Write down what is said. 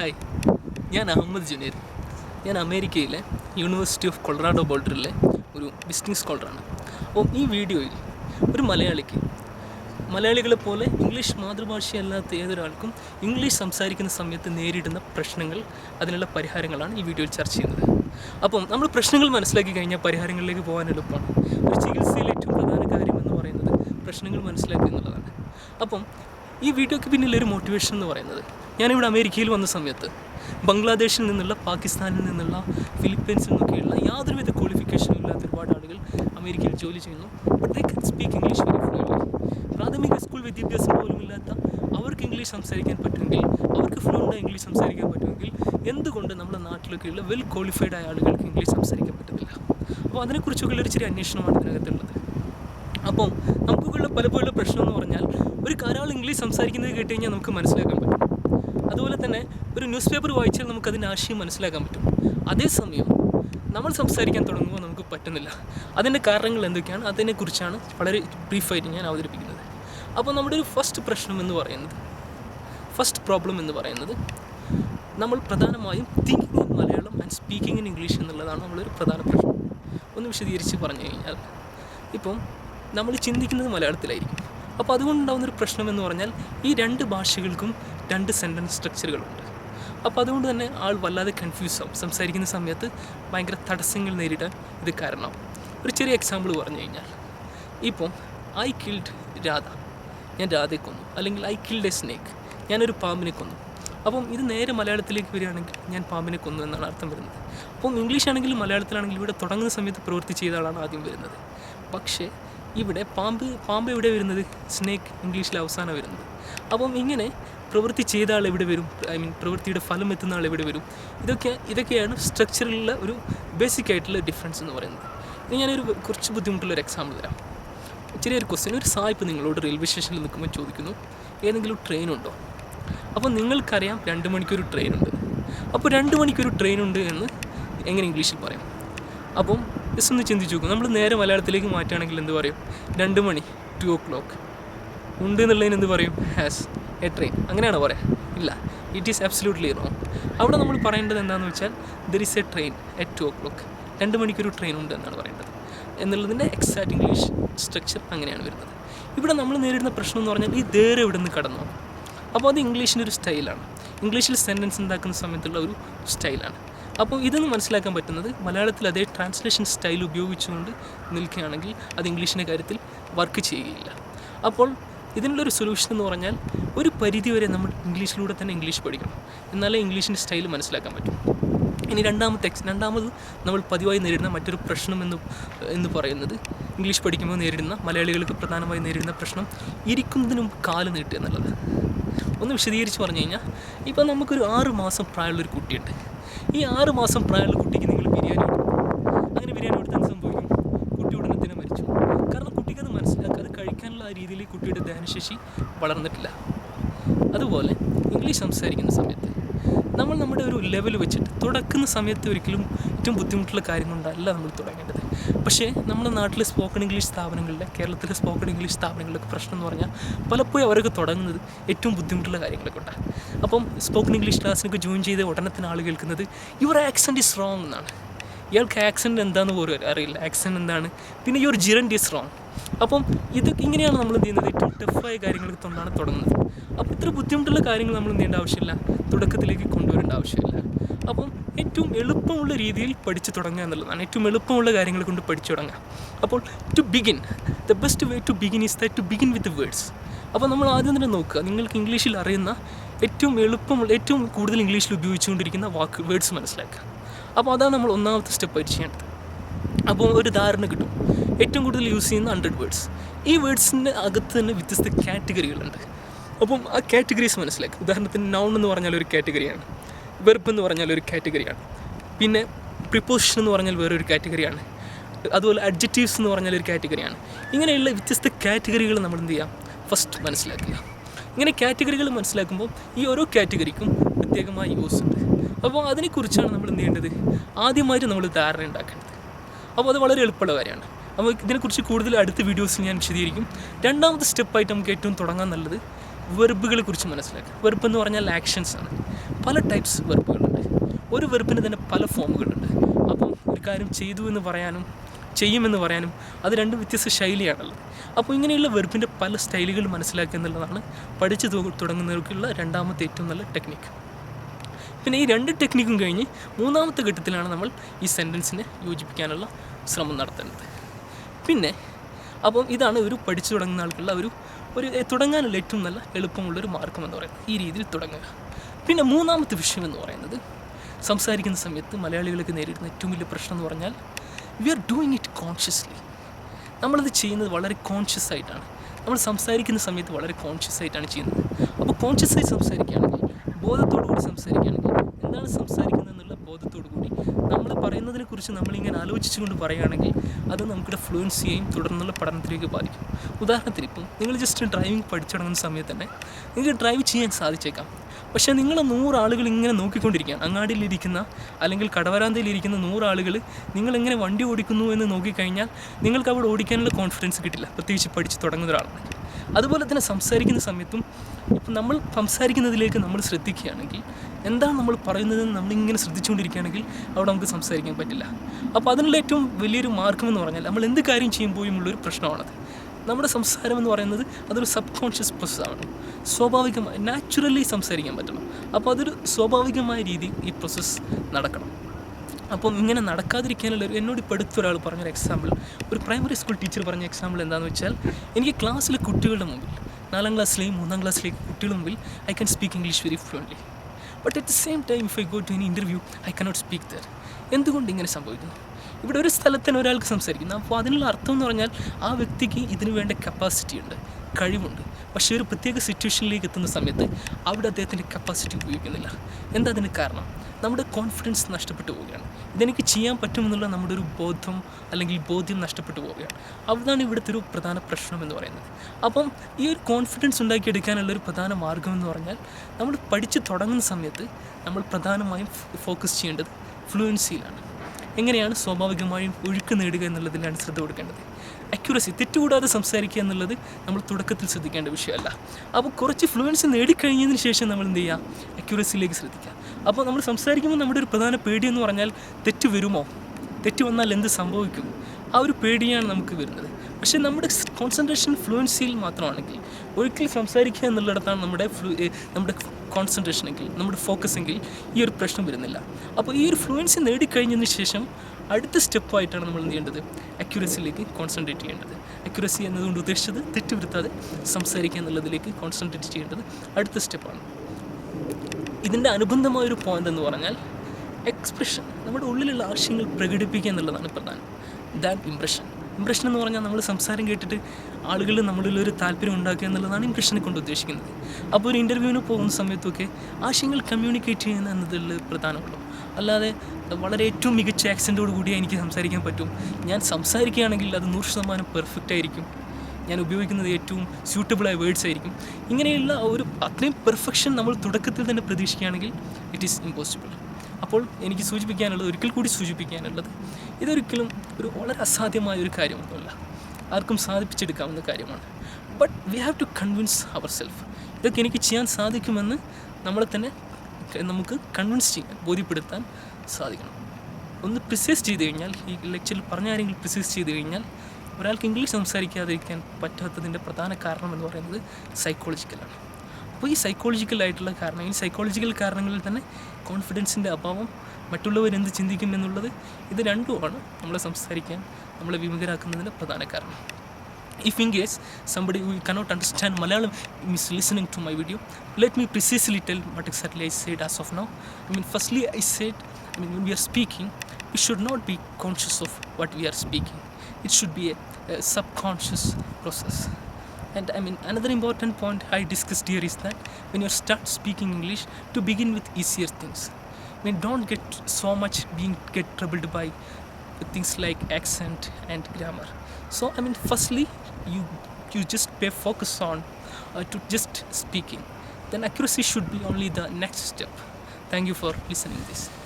Hi ഞാൻ അഹമ്മദ് ജുനീർ ഞാൻ അമേരിക്കയിലെ യൂണിവേഴ്സിറ്റി ഓഫ് കൊളറാഡോ ബോൾഡറിലെ ഒരു ബിസിനസ് സ്കോളറാണ് അപ്പോൾ ഈ വീഡിയോയിൽ ഒരു മലയാളിക്ക് മലയാളികളെ പോലെ ഇംഗ്ലീഷ് മാതൃഭാഷയല്ലാത്ത ഏതൊരാൾക്കും ഇംഗ്ലീഷ് സംസാരിക്കുന്ന സമയത്ത് നേരിടുന്ന പ്രശ്നങ്ങൾ അതിനുള്ള പരിഹാരങ്ങളാണ് ഈ വീഡിയോയിൽ ചർച്ച ചെയ്യുന്നത്. അപ്പം നമ്മൾ പ്രശ്നങ്ങൾ മനസ്സിലാക്കി കഴിഞ്ഞാൽ പരിഹാരങ്ങളിലേക്ക് പോകാൻ എളുപ്പമാണ്. ഒരു ചികിത്സയിൽ ഏറ്റവും പ്രധാന കാര്യം എന്ന് പറയുന്നത് പ്രശ്നങ്ങൾ മനസ്സിലാക്കുക എന്നുള്ളതാണ്. അപ്പം ഈ വീഡിയോയ്ക്ക് പിന്നിലൊരു മോട്ടിവേഷൻ എന്ന് പറയുന്നത് ഞാനിവിടെ അമേരിക്കയിൽ വന്ന സമയത്ത് ബംഗ്ലാദേശിൽ നിന്നുള്ള പാകിസ്ഥാനിൽ നിന്നുള്ള ഫിലിപ്പീൻസിൽ നിന്നൊക്കെയുള്ള യാതൊരുവിധ ക്വാളിഫിക്കേഷനും ഇല്ലാത്ത ഒരുപാട് ആളുകൾ അമേരിക്കയിൽ ജോലി ചെയ്യുന്നു. But they can speak English very fluently പ്രാഥമിക സ്കൂൾ വിദ്യാഭ്യാസം പോലും ഇല്ലാത്ത അവർക്ക് ഇംഗ്ലീഷ് സംസാരിക്കാൻ പറ്റുമെങ്കിൽ അവർക്ക് ഫ്ലുവന്റായി ഇംഗ്ലീഷ് സംസാരിക്കാൻ പറ്റുമെങ്കിൽ എന്തുകൊണ്ട് നമ്മുടെ നാട്ടിലൊക്കെയുള്ള വെൽ ക്വാളിഫൈഡ് ആയ ആളുകൾക്ക് ഇംഗ്ലീഷ് സംസാരിക്കാൻ പറ്റുന്നില്ല? അപ്പോൾ അതിനെക്കുറിച്ചൊക്കെ ഒരു ചെറിയ അന്വേഷണമാണ് ഇതിനകത്തുള്ളത്. അപ്പം നമുക്കുള്ള പലപ്പോഴുള്ള പ്രശ്നം എന്ന് പറഞ്ഞാൽ ഒരു ഒരാൾ ഇംഗ്ലീഷ് സംസാരിക്കുന്നത് കേട്ട് കഴിഞ്ഞാൽ നമുക്ക് മനസ്സിലാക്കാൻ പറ്റും. അതുപോലെ തന്നെ ഒരു ന്യൂസ് പേപ്പർ വായിച്ചാൽ നമുക്ക് അതിന്റെ ആശയം മനസ്സിലാക്കാൻ പറ്റും. അതേസമയം നമ്മൾ സംസാരിക്കാൻ തുടങ്ങുമ്പോൾ നമുക്ക് പറ്റുന്നില്ല. അതിന്റെ കാരണങ്ങൾ എന്തൊക്കെയാണ്? അതിനെക്കുറിച്ചാണ് വളരെ ബ്രീഫായിട്ട് ഞാൻ അവതരിപ്പിക്കുന്നത്. അപ്പോൾ നമ്മുടെ ഒരു ഫസ്റ്റ് പ്രശ്നം എന്ന് പറയുന്നത് ഫസ്റ്റ് പ്രോബ്ലം എന്ന് പറയുന്നത് നമ്മൾ പ്രധാനമായും thinking in Malayalam and speaking in English എന്നുള്ളതാണ് നമ്മളൊരു പ്രധാന പ്രശ്നം. ഒന്ന് വിശദീകരിച്ച് പറഞ്ഞു കഴിഞ്ഞാൽ ഇപ്പം നമ്മൾ ചിന്തിക്കുന്നത് മലയാളത്തിലായിരിക്കും. അപ്പോൾ അതുകൊണ്ടുണ്ടാകുന്നൊരു പ്രശ്നം എന്ന് പറഞ്ഞാൽ ഈ രണ്ട് ഭാഷകൾക്കും രണ്ട് സെന്റൻസ് സ്ട്രക്ചറുകളുണ്ട് അപ്പോൾ അതുകൊണ്ട് തന്നെ ആൾ വല്ലാതെ കൺഫ്യൂസ് ആവും. സംസാരിക്കുന്ന സമയത്ത് ഭയങ്കര തടസ്സങ്ങൾ നേരിടാൻ ഇത് കാരണം. ഒരു ചെറിയ എക്സാമ്പിൾ പറഞ്ഞു കഴിഞ്ഞാൽ ഇപ്പം ഐ കിൽഡ് രാധ. ഞാൻ രാധയെ കൊന്നു. അല്ലെങ്കിൽ ഐ കിൽഡ് എ സ്നേക്ക് ഞാനൊരു പാമ്പിനെ കൊന്നു. അപ്പം ഇത് നേരെ മലയാളത്തിലേക്ക് വരികയാണെങ്കിൽ ഞാൻ പാമ്പിനെ കൊന്നു എന്നാണ് അർത്ഥം വരുന്നത്. അപ്പം ഇംഗ്ലീഷ് ആണെങ്കിലും മലയാളത്തിലാണെങ്കിലും ഇവിടെ തുടങ്ങുന്ന സമയത്ത് പ്രവൃത്തി ചെയ്ത ആളാണ് ആദ്യം വരുന്നത്. പക്ഷേ ഇവിടെ പാമ്പ് പാമ്പ് എവിടെ വരുന്നത്? സ്നേക്ക് ഇംഗ്ലീഷിൽ അവസാനം വരുന്നത്. അപ്പം ഇങ്ങനെ പ്രവൃത്തി ചെയ്ത ആൾ എവിടെ വരും? ഐ മീൻ പ്രവൃത്തിയുടെ ഫലം എത്തുന്ന ആൾ എവിടെ വരും? ഇതൊക്കെ ഇതൊക്കെയാണ് സ്ട്രക്ചറിലുള്ള ഒരു ബേസിക് ആയിട്ടുള്ള ഡിഫറൻസ് എന്ന് പറയുന്നത്. ഇനി ഞാനൊരു കുറച്ച് ബുദ്ധിമുട്ടുള്ള ഒരു എക്സാമ്പിൾ തരാം. ചെറിയൊരു ക്വസ്റ്റ്യൻ ഒരു സായിപ്പ് നിങ്ങളോട് റെയിൽവേ സ്റ്റേഷനിൽ നിൽക്കുമ്പോൾ ചോദിക്കുന്നു ഏതെങ്കിലും ട്രെയിൻ ഉണ്ടോ? അപ്പോൾ നിങ്ങൾക്കറിയാം രണ്ട് മണിക്കൊരു ട്രെയിൻ ഉണ്ട്. അപ്പോൾ രണ്ട് മണിക്കൊരു ട്രെയിൻ ഉണ്ട് എന്ന് എങ്ങനെ ഇംഗ്ലീഷിൽ പറയാം? അപ്പം ജസ്റ്റ് ഒന്ന് ചിന്തിച്ചു നോക്കും. നമ്മൾ നേരെ മലയാളത്തിലേക്ക് മാറ്റുകയാണെങ്കിൽ എന്ത് പറയും? രണ്ട് മണി ടു ഒ ക്ലോക്ക് ഉണ്ട് എന്നുള്ളതിന് എന്ത് പറയും? ഹാസ് എ ട്രെയിൻ അങ്ങനെയാണോ പറയാം? ഇല്ല. ഇറ്റ് ഈസ് അബ്സല്യൂട്ട്ലി റോങ് അവിടെ നമ്മൾ പറയേണ്ടത് എന്താണെന്ന് വെച്ചാൽ there is a train at two o'clock രണ്ട് മണിക്കൊരു ട്രെയിൻ ഉണ്ട് എന്നാണ് പറയേണ്ടത്. എന്നുള്ളതിന്റെ എക്സാക്ട് ഇംഗ്ലീഷ് സ്ട്രക്ചർ അങ്ങനെയാണ് വരുന്നത്. ഇവിടെ നമ്മൾ നേരിടുന്ന പ്രശ്നം എന്ന് പറഞ്ഞാൽ ഈ ദേറെ ഇവിടെ നിന്ന് കടന്നു? അപ്പോൾ അത് ഇംഗ്ലീഷിന്റെ ഒരു സ്റ്റൈലാണ് ഇംഗ്ലീഷിൽ സെന്റൻസ് ഉണ്ടാക്കുന്ന സമയത്തുള്ള ഒരു സ്റ്റൈലാണ് അപ്പോൾ ഇതെന്ന് മനസ്സിലാക്കാൻ പറ്റുന്നത് മലയാളത്തിൽ അതേ ട്രാൻസ്ലേഷൻ സ്റ്റൈൽ ഉപയോഗിച്ചുകൊണ്ട് നിൽക്കുകയാണെങ്കിൽ അത് ഇംഗ്ലീഷിന്റെ കാര്യത്തിൽ വർക്ക് ചെയ്യുകയില്ല. അപ്പോൾ ഇതിനുള്ളൊരു സൊല്യൂഷൻ എന്ന് പറഞ്ഞാൽ ഒരു പരിധി വരെ നമ്മൾ ഇംഗ്ലീഷിലൂടെ തന്നെ ഇംഗ്ലീഷ് പഠിക്കണം. എന്നാലേ ഇംഗ്ലീഷിന്റെ സ്റ്റൈൽ മനസ്സിലാക്കാൻ പറ്റും. ഇനി രണ്ടാമത്തെ രണ്ടാമത് നമ്മൾ പതിവായി നേരിടുന്ന മറ്റൊരു പ്രശ്നം എന്ന് എന്ന് പറയുന്നത് ഇംഗ്ലീഷ് പഠിക്കുമ്പോൾ നേരിടുന്ന മലയാളികൾക്ക് പ്രധാനമായി നേരിടുന്ന പ്രശ്നം ഇരിക്കുന്നതിനും കാൽ നീട്ടുക എന്നുള്ളത്. ഒന്ന് വിശദീകരിച്ച് പറഞ്ഞു കഴിഞ്ഞാൽ ഇപ്പം നമുക്കൊരു ആറ് മാസം പ്രായമുള്ളൊരു കുട്ടിയുണ്ട്. ഈ ആറ് മാസം പ്രായമുള്ള കുട്ടിക്ക് നിങ്ങൾ ബിരിയാണി അങ്ങനെ ബിരിയാണി കൊടുത്താൽ സംഭവിക്കും? കുട്ടി ഉടനെ തന്നെ മരിച്ചു. കാരണം കുട്ടിക്ക് അത് മനസ്സിലാക്കുക അത് കഴിക്കാനുള്ള രീതിയിൽ കുട്ടിയുടെ ദഹനശേഷി വളർന്നിട്ടില്ല. അതുപോലെ ഇംഗ്ലീഷ് സംസാരിക്കുന്ന സമയത്ത് നമ്മൾ നമ്മുടെ ഒരു ലെവൽ വെച്ചിട്ട് തുടക്കുന്ന സമയത്ത് ഒരിക്കലും ഏറ്റവും ബുദ്ധിമുട്ടുള്ള കാര്യം നമ്മൾ തുടങ്ങേണ്ടത്. പക്ഷേ നമ്മുടെ നാട്ടിലെ സ്പോക്കൺ ഇംഗ്ലീഷ് സ്ഥാപനങ്ങളിലെ കേരളത്തിലെ സ്പോക്കൺ ഇംഗ്ലീഷ് സ്ഥാപനങ്ങളിലൊക്കെ പ്രശ്നം എന്ന് പറഞ്ഞാൽ പലപ്പോഴും അവരൊക്കെ തുടങ്ങുന്നത് ഏറ്റവും ബുദ്ധിമുട്ടുള്ള കാര്യങ്ങളൊക്കെ ഉണ്ട് അപ്പം സ്പോക്കൺ ഇംഗ്ലീഷ് ക്ലാസ്സിനൊക്കെ ജോയിൻ ചെയ്ത ഉടനെ തന്നെ ആൾ കേൾക്കുന്നത് യുവർ ആക്സെന്റ് ഇസ് റോങ് എന്നാണ്. ഇയാൾക്ക് ആക്സെന്റ് എന്താണെന്ന് പോലും അറിയില്ല. ആക്സെന്റ് എന്താണ്? പിന്നെ യുവർ ജിറന്റ് ഇസ് റോങ് അപ്പം ഇത് ഇങ്ങനെയാണ് നമ്മൾ എന്ത് ചെയ്യുന്നത്? ഏറ്റവും ടഫായ കാര്യങ്ങളൊക്കെ കൊണ്ടാണ് തുടങ്ങുന്നത്. അപ്പോൾ ഇത്ര ബുദ്ധിമുട്ടുള്ള കാര്യങ്ങൾ നമ്മൾ നീണ്ട ആവശ്യമില്ല. തുടക്കത്തിലേക്ക് കൊണ്ടുവരേണ്ട ആവശ്യമില്ല. അപ്പം ഏറ്റവും എളുപ്പമുള്ള രീതിയിൽ പഠിച്ചു തുടങ്ങുക എന്നുള്ളതാണ്. ഏറ്റവും എളുപ്പമുള്ള കാര്യങ്ങൾ കൊണ്ട് പഠിച്ചു തുടങ്ങുക. അപ്പോൾ to begin the best way to begin is that to begin with words അപ്പോൾ നമ്മൾ ആദ്യം തന്നെ നോക്കുക. നിങ്ങൾക്ക് ഇംഗ്ലീഷിൽ അറിയുന്ന ഏറ്റവും എളുപ്പമുള്ള ഏറ്റവും കൂടുതൽ ഇംഗ്ലീഷിൽ ഉപയോഗിച്ചുകൊണ്ടിരിക്കുന്ന വാക്ക് വേർഡ്സ് മനസ്സിലാക്കുക. അപ്പോൾ അതാണ് നമ്മൾ ഒന്നാമത്തെ സ്റ്റെപ്പായിട്ട് ചെയ്യേണ്ടത്. അപ്പോൾ ഒരു ധാരണ കിട്ടും. ഏറ്റവും കൂടുതൽ യൂസ് ചെയ്യുന്ന ഹൺഡ്രഡ് വേർഡ്സ് ഈ വേർഡ്സിന്റെ അകത്ത് തന്നെ വ്യത്യസ്ത കാറ്റഗറികളുണ്ട് അപ്പം ആ കാറ്റഗറീസ് മനസ്സിലാക്കുക ഉദാഹരണത്തിന് നൗൺ എന്ന് പറഞ്ഞാൽ ഒരു കാറ്റഗറിയാണ് വെർബ് എന്ന് പറഞ്ഞാൽ ഒരു കാറ്റഗറിയാണ് പിന്നെ പ്രിപ്പോസിഷൻ എന്ന് പറഞ്ഞാൽ വേറൊരു കാറ്റഗറിയാണ് അതുപോലെ അഡ്ജക്റ്റീവ്സ് എന്ന് പറഞ്ഞാൽ ഒരു കാറ്റഗറിയാണ് ഇങ്ങനെയുള്ള വ്യത്യസ്ത കാറ്റഗറികൾ നമ്മൾ എന്ത് ചെയ്യാം? ഫസ്റ്റ് മനസ്സിലാക്കുക. ഇങ്ങനെ കാറ്റഗറികൾ മനസ്സിലാക്കുമ്പോൾ ഈ ഓരോ കാറ്റഗറിക്കും പ്രത്യേകമായി യൂസ് ഉണ്ട്. അപ്പോൾ അതിനെക്കുറിച്ചാണ് നമ്മൾ എന്ത് ചെയ്യേണ്ടത്? ആദ്യമായിട്ട് നമ്മൾ ധാരണ ഉണ്ടാക്കേണ്ടത്. അപ്പോൾ അത് വളരെ എളുപ്പമുള്ള കാര്യമാണ്. അപ്പോൾ ഇതിനെക്കുറിച്ച് കൂടുതൽ അടുത്ത വീഡിയോസിൽ ഞാൻ വിശദീകരിക്കും. രണ്ടാമത്തെ സ്റ്റെപ്പായിട്ട് നമുക്ക് ഏറ്റവും തുടങ്ങാൻ നല്ലത് വെർബുകളെ കുറിച്ച് മനസ്സിലാക്കുക. വെർബ് എന്ന് പറഞ്ഞാൽ ആക്ഷൻസ് ആണ്. പല ടൈപ്സ് വെർബുകളുണ്ട്. ഒരു വെർബിന് തന്നെ പല ഫോമുകളുണ്ട്. അപ്പം ഒരു കാര്യം ചെയ്തു എന്ന് പറയാനും ചെയ്യുമെന്ന് പറയാനും അത് രണ്ട് വ്യത്യസ്ത ശൈലിയാണല്ലോ. അപ്പോൾ ഇങ്ങനെയുള്ള വെർബിന്റെ പല സ്റ്റൈലുകൾ മനസ്സിലാക്കുക എന്നുള്ളതാണ് പഠിച്ചു തുടങ്ങുന്നവർക്കുള്ള രണ്ടാമത്തെ ഏറ്റവും നല്ല ടെക്നിക്ക് പിന്നെ ഈ രണ്ട് ടെക്നിക്കും കഴിഞ്ഞ് മൂന്നാമത്തെ ഘട്ടത്തിലാണ് നമ്മൾ ഈ സെന്റൻസിനെ യോജിപ്പിക്കാനുള്ള ശ്രമം നടത്തേണ്ടത്. പിന്നെ അപ്പം ഇതാണ് ഒരു പഠിച്ചു തുടങ്ങുന്ന ആൾക്കുള്ള ഒരു ഒരു തുടങ്ങാനുള്ള ഏറ്റവും നല്ല എളുപ്പമുള്ളൊരു മാർഗം എന്ന് പറയുന്നത് ഈ രീതിയിൽ തുടങ്ങുക. പിന്നെ മൂന്നാമത്തെ വിഷയം എന്ന് പറയുന്നത് സംസാരിക്കുന്ന സമയത്ത് മലയാളികൾക്ക് നേരിടുന്ന ഏറ്റവും വലിയ പ്രശ്നം എന്ന് പറഞ്ഞാൽ we are doing it consciously നമ്മളത് ചെയ്യുന്നത് വളരെ കോൺഷ്യസ് ആയിട്ടാണ്. നമ്മൾ സംസാരിക്കുന്ന സമയത്ത് വളരെ കോൺഷ്യസ് ആയിട്ടാണ് ചെയ്യുന്നത്. അപ്പോൾ കോൺഷ്യസ് ആയി സംസാരിക്കുകയാണെങ്കിൽ ബോധത്തോടു കൂടി സംസാരിക്കുകയാണെങ്കിൽ എന്താണ് സംസാരിക്കുന്നത്? നമ്മൾ പറയുന്നതിനെ കുറിച്ച് നമ്മളിങ്ങനെ ആലോചിച്ചുകൊണ്ട് പറയുകയാണെങ്കിൽ അത് നമുക്കിടെ ഫ്ലുവൻസിയെയും തുടർന്നുള്ള പഠനത്തിലേക്ക് ബാധിക്കും. ഉദാഹരണത്തിന് ഇപ്പം നിങ്ങൾ ജസ്റ്റ് ഡ്രൈവിംഗ് പഠിച്ചു തുടങ്ങുന്ന സമയത്ത് തന്നെ നിങ്ങൾക്ക് ഡ്രൈവ് ചെയ്യാൻ സാധിച്ചേക്കാം. പക്ഷേ നിങ്ങൾ നൂറാളുകൾ ഇങ്ങനെ നോക്കിക്കൊണ്ടിരിക്കുകയാണ്. അങ്ങാടിയിലിരിക്കുന്ന അല്ലെങ്കിൽ കടവരാന്തയിലിരിക്കുന്ന നൂറാളുകൾ എങ്ങനെ വണ്ടി ഓടിക്കുന്നു എന്ന് നോക്കിക്കഴിഞ്ഞാൽ നിങ്ങൾക്ക് അവിടെ ഓടിക്കാനുള്ള കോൺഫിഡൻസ് കിട്ടില്ല. പ്രത്യേകിച്ച് പഠിച്ച് തുടങ്ങുന്ന ഒരാളാണെങ്കിൽ. അതുപോലെ തന്നെ സംസാരിക്കുന്ന സമയത്തും ഇപ്പം നമ്മൾ സംസാരിക്കുന്നതിലേക്ക് നമ്മൾ ശ്രദ്ധിക്കുകയാണെങ്കിൽ എന്താണ് നമ്മൾ പറയുന്നതെന്ന് നമ്മളിങ്ങനെ ശ്രദ്ധിച്ചുകൊണ്ടിരിക്കുകയാണെങ്കിൽ അവിടെ നമുക്ക് സംസാരിക്കാൻ പറ്റില്ല. അപ്പോൾ അതിനുള്ള ഏറ്റവും വലിയൊരു മാർഗം എന്ന് പറഞ്ഞാൽ നമ്മൾ എന്ത് കാര്യം ചെയ്യുമ്പോഴും ഉള്ളൊരു പ്രശ്നമാണത്. നമ്മുടെ സംസാരം എന്ന് പറയുന്നത് അതൊരു സബ് കോൺഷ്യസ് പ്രോസസ്സാണ് സ്വാഭാവികമായി നാച്ചുറലി സംസാരിക്കാൻ പറ്റണം. അപ്പോൾ അതൊരു സ്വാഭാവികമായ രീതിയിൽ ഈ പ്രോസസ്സ് നടക്കണം. അപ്പം ഇങ്ങനെ നടക്കാതിരിക്കാനുള്ള എന്നോട് ഇപ്പോൾ അടുത്തൊരാൾ പറഞ്ഞൊരു എക്സാമ്പിൾ ഒരു പ്രൈമറി സ്കൂൾ ടീച്ചർ പറഞ്ഞ എക്സാമ്പിൾ എന്താണെന്ന് വെച്ചാൽ എനിക്ക് ക്ലാസ്സിലെ കുട്ടികളുടെ മുമ്പിൽ നാലാം ക്ലാസ്സിലെയും മൂന്നാം ക്ലാസ്സിലെയും കുട്ടികളുടെ മുമ്പിൽ I can speak English very fluently but at the same time if I go to an interview I cannot speak there എന്തുകൊണ്ട് ഇങ്ങനെ സംഭവിക്കുന്നു? ഇവിടെ ഒരു സ്ഥലത്തിന് ഒരാൾക്ക് സംസാരിക്കുന്നു. അപ്പോൾ അതിനുള്ള അർത്ഥം എന്ന് പറഞ്ഞാൽ ആ വ്യക്തിക്ക് ഇതിന് വേണ്ട കപ്പാസിറ്റി ഉണ്ട് കഴിവുണ്ട്. പക്ഷേ ഒരു പ്രത്യേക സിറ്റുവേഷനിലേക്ക് എത്തുന്ന സമയത്ത് അവിടെ അദ്ദേഹത്തിന്റെ കപ്പാസിറ്റി ഉപയോഗിക്കുന്നില്ല. എന്താ അതിന് കാരണം? നമ്മുടെ കോൺഫിഡൻസ് നഷ്ടപ്പെട്ടു പോവുകയാണ്. ഇതെനിക്ക് ചെയ്യാൻ പറ്റുമെന്നുള്ള നമ്മുടെ ഒരു ബോധം അല്ലെങ്കിൽ ബോധ്യം നഷ്ടപ്പെട്ടു പോവുകയാണ്. അതാണ് ഇവിടുത്തെ ഒരു പ്രധാന പ്രശ്നം എന്ന് പറയുന്നത്. അപ്പം ഈ ഒരു കോൺഫിഡൻസ് ഉണ്ടാക്കിയെടുക്കാനുള്ള ഒരു പ്രധാന മാർഗം എന്ന് പറഞ്ഞാൽ നമ്മൾ പഠിച്ചു തുടങ്ങുന്ന സമയത്ത് നമ്മൾ പ്രധാനമായും ഫോക്കസ് ചെയ്യേണ്ടത് ഫ്ലുവൻസിയിലാണ് എങ്ങനെയാണ് സ്വാഭാവികമായും ഒഴുക്ക് നേടുക എന്നുള്ളതിലാണ് ശ്രദ്ധ കൊടുക്കേണ്ടത്? അക്യുറസി തെറ്റുകൂടാതെ സംസാരിക്കുക എന്നുള്ളത് നമ്മൾ തുടക്കത്തിൽ ശ്രദ്ധിക്കേണ്ട വിഷയമല്ല. അപ്പോൾ കുറച്ച് ഫ്ലുവൻസി നേടിക്കഴിഞ്ഞതിന് ശേഷം നമ്മൾ എന്ത് ചെയ്യുക? അക്യുറസിയിലേക്ക് ശ്രദ്ധിക്കുക. അപ്പോൾ നമ്മൾ സംസാരിക്കുമ്പോൾ നമ്മുടെ ഒരു പ്രധാന പേടി എന്ന് പറഞ്ഞാൽ തെറ്റ് വരുമോ? തെറ്റ് വന്നാൽ എന്ത് സംഭവിക്കും? ആ ഒരു പേടിയാണ് നമുക്ക് വരുന്നത്. പക്ഷേ നമ്മുടെ കോൺസെൻട്രേഷൻ ഫ്ലുവൻസിയിൽ മാത്രമാണെങ്കിൽ ഒരിക്കലും സംസാരിക്കുക എന്നുള്ളിടത്താണ് നമ്മുടെ ഫ്ലു നമ്മുടെ കോൺസെൻട്രേഷൻ എങ്കിൽ നമ്മുടെ ഫോക്കസ് എങ്കിൽ ഈ ഒരു പ്രശ്നം വരുന്നില്ല. അപ്പോൾ ഈ ഒരു ഫ്ലുവൻസി നേടിക്കഴിഞ്ഞതിന് ശേഷം അടുത്ത സ്റ്റെപ്പായിട്ടാണ് നമ്മൾ എന്ത് ചെയ്യേണ്ടത്? അക്യുറസിയിലേക്ക് കോൺസെൻട്രേറ്റ് ചെയ്യേണ്ടത്. അക്യുറസി എന്നതുകൊണ്ട് ഉദ്ദേശിച്ചത് തെറ്റുവരുത്താതെ സംസാരിക്കുക എന്നുള്ളതിലേക്ക് കോൺസെൻട്രേറ്റ് ചെയ്യേണ്ടത് അടുത്ത സ്റ്റെപ്പാണ് ഇതിന്റെ അനുബന്ധമായ ഒരു പോയിന്റ് എന്ന് പറഞ്ഞാൽ എക്സ്പ്രഷൻ നമ്മുടെ ഉള്ളിലുള്ള ആശയങ്ങൾ പ്രകടിപ്പിക്കുക എന്നുള്ളതാണ് പ്രധാനം. ദാറ്റ് ഇംപ്രഷൻ ഇംപ്രഷൻ എന്ന് പറഞ്ഞാൽ നമ്മൾ സംസാരം കേട്ടിട്ട് ആളുകൾ നമ്മളിൽ ഒരു താല്പര്യം ഉണ്ടാക്കുക എന്നുള്ളതാണ് ഇംപ്രഷനെ കൊണ്ട് ഉദ്ദേശിക്കുന്നത്. അപ്പോൾ ഒരു ഇന്റർവ്യൂവിന് പോകുന്ന സമയത്തൊക്കെ ആശയങ്ങൾ കമ്മ്യൂണിക്കേറ്റ് ചെയ്യുന്ന എന്നതിൽ പ്രധാനമുള്ളൂ അല്ലാതെ വളരെ ഏറ്റവും മികച്ച ആക്സെന്റോട് കൂടി എനിക്ക് സംസാരിക്കാൻ പറ്റും. ഞാൻ സംസാരിക്കുകയാണെങ്കിൽ അത് നൂറ് ശതമാനം പെർഫെക്റ്റ് ആയിരിക്കും. ഞാൻ ഉപയോഗിക്കുന്നത് ഏറ്റവും സ്യൂട്ടബിളായ വേർഡ്സ് ആയിരിക്കും. ഇങ്ങനെയുള്ള ഒരു അത്രയും പെർഫെക്ഷൻ നമ്മൾ തുടക്കത്തിൽ തന്നെ പ്രതീക്ഷിക്കുകയാണെങ്കിൽ ഇറ്റ് ഈസ് ഇമ്പോസിബിൾ അപ്പോൾ എനിക്ക് സൂചിപ്പിക്കാനുള്ളത് ഒരിക്കൽ കൂടി സൂചിപ്പിക്കാനുള്ളത് ഇതൊരിക്കലും ഒരു വളരെ അസാധ്യമായ ഒരു കാര്യമൊന്നുമല്ല. ആർക്കും സാധിപ്പിച്ചെടുക്കാവുന്ന കാര്യമാണ്. But we have to convince our self ഇതൊക്കെ എനിക്ക് ചെയ്യാൻ സാധിക്കുമെന്ന് നമ്മളെ തന്നെ നമുക്ക് കൺവിൻസ് ചെയ്യാൻ ബോധ്യപ്പെടുത്താൻ സാധിക്കണം. ഒന്ന് പ്രിസൈസ് ചെയ്ത് കഴിഞ്ഞാൽ ഈ ലെക്ചറിൽ പറഞ്ഞ ആരെങ്കിലും പ്രിസൈസ് ചെയ്ത് കഴിഞ്ഞാൽ ഒരാൾക്ക് ഇംഗ്ലീഷ് സംസാരിക്കാതിരിക്കാൻ പറ്റാത്തതിന്റെ പ്രധാന കാരണം എന്ന് പറയുന്നത് സൈക്കോളജിക്കലാണ് അപ്പോൾ ഈ സൈക്കോളജിക്കൽ ആയിട്ടുള്ള കാരണം ഈ സൈക്കോളജിക്കൽ കാരണങ്ങളിൽ തന്നെ കോൺഫിഡൻസിന്റെ അഭാവം മറ്റുള്ളവർ എന്ത് ചിന്തിക്കും എന്നുള്ളത് ഇത് രണ്ടുമാണ് നമ്മളെ സംസാരിക്കാൻ നമ്മളെ വിമുഖരാക്കുന്നതിന്റെ പ്രധാന കാരണം if case somebody who cannot understand malayalam is listening to my video let me precisely tell what exactly i said as of now i mean firstly i said i mean when we are speaking we should not be conscious of what we are speaking it should be a, a subconscious process and i mean another important point i discussed here is that when you start speaking english to begin with easier things. I mean don't get so much being get troubled by things like accent and grammar. So i mean firstly you you just pay focus on uh, to just speaking. Then accuracy should be only the next step. Thank you for listening this